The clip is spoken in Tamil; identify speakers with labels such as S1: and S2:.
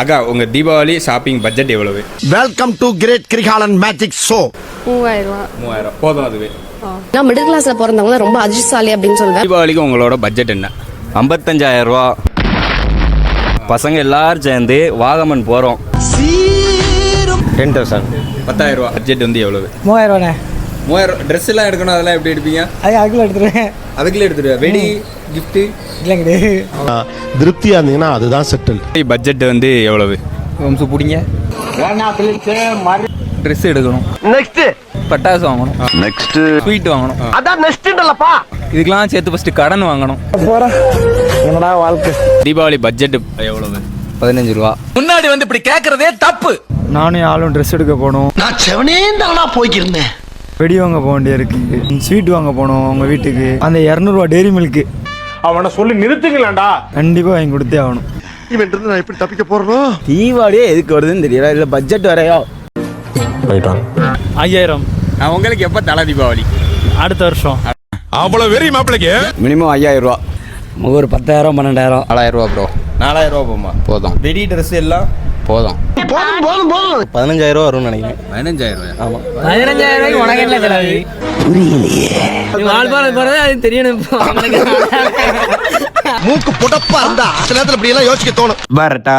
S1: அக்கா உங்கள் தீபாவளி ஷாப்பிங் பட்ஜெட் எவ்வளவு?
S2: Welcome to great Kirikalan magic show
S3: மூவாயிரம் ரூபா.
S1: மூவாயிரம். போதும் அதுவே.
S3: நான் மிடில் கிளாஸ்ல பிறந்தவங்க தான் ரொம்ப அதிர்ஷ்டசாலி அப்படின்னு சொல்லுவேன்
S1: தீபாவளிக்கு உங்களோட பட்ஜெட் என்ன?
S4: ஐம்பத்தஞ்சாயிரம் ரூபா. பசங்க எல்லாரும் சேர்ந்து வாகமன் போகிறோம் டென் தௌசண்ட்
S1: பத்தாயிரம் ரூபா. பட்ஜெட் வந்து எவ்வளவு?
S5: மூவாயிரம் ரூபாண்ணே.
S1: மூவாயிரம் ட்ரெஸ் எல்லாம் எடுக்கணும் அதெல்லாம் எப்படி எடுப்பீங்க?
S5: அது அதுக்குள்ள எடுத்துருவேன்.
S1: அதுக்குள்ளே எடுத்துருவா வெடி கிஃப்ட்டு
S5: இல்லை கிடையாது
S2: திருப்தியா இருந்தீங்கன்னா அதுதான் செட்டில்
S1: பட்ஜெட் வந்து எவ்வளவு?
S6: வம்சம் பிடிங்க. ட்ரெஸ் எடுக்கணும்.
S2: நெக்ஸ்ட்
S6: பட்டாசு வாங்கணும்.
S7: நெக்ஸ்ட்
S6: ஸ்வீட் வாங்கணும்.
S2: அதான் நெக்ஸ்ட்லப்பா
S6: இதுக்கெல்லாம் சேர்த்து ஃபர்ஸ்ட் கடன் வாங்கணும்.
S5: என்னடா வாழ்க்கை?
S1: தீபாவளி பட்ஜெட் எவ்வளவு?
S6: பதினஞ்சு ரூபா.
S8: முன்னாடி வந்து இப்படி கேக்குறதே தப்பு.
S5: நானும் ஆளும் ட்ரெஸ் எடுக்க போகணும்
S2: நான் செவனே தானா போய்க்கிருந்தேன்.
S5: வெடி வாங்க போக வேண்டியிருக்கு. ஸ்வீட் வாங்க போகணும் உங்கள் வீட்டுக்கு. அந்த இரநூறுவா டெய்ரி மில்க்கு
S2: அவனை சொல்லி நிறுத்துங்களேன்டா.
S5: கண்டிப்பாக வாங்கி கொடுத்தே ஆகணும்.
S2: இவன் இருந்து நான் எப்படி தப்பிக்க போறோம்
S4: தீபாவளியே எதுக்கு வருதுன்னு தெரியல. இல்லை பட்ஜெட் வரையா
S5: ஐயாயிரம்.
S1: நான் உங்களுக்கு எப்போ தலை தீபாவளி?
S5: அடுத்த வருஷம்.
S7: அவ்வளவு வெறி மாப்பிளைக்கு?
S4: மினிமம் ஐயாயிரம் ரூபா. ஒரு பத்தாயிரம் பன்னெண்டாயிரம்.
S6: நாலாயிரம் ரூபா ப்ரோ
S1: நாலாயிரம் ரூபா போமா
S6: போதும்.
S1: வெடி ட்ரெஸ் எல்லாம்?
S6: போதும்.
S2: போதும் போதும் போதும்
S4: பதினஞ்சாயிரம் ரூபா வரும்னு நினைக்கிறேன்.
S1: பதினஞ்சாயிரம் ரூபாய்?
S5: பதினஞ்சாயிரம் ரூபாய்க்கு உனக்கு என்ன செலவு? புரியலையே. அது தெரியணும்.
S2: மூக்கு புடப்பா இருந்தா சில நேரத்துல இப்படி எல்லாம் யோசிக்க தோணும்.
S4: வரட்டா.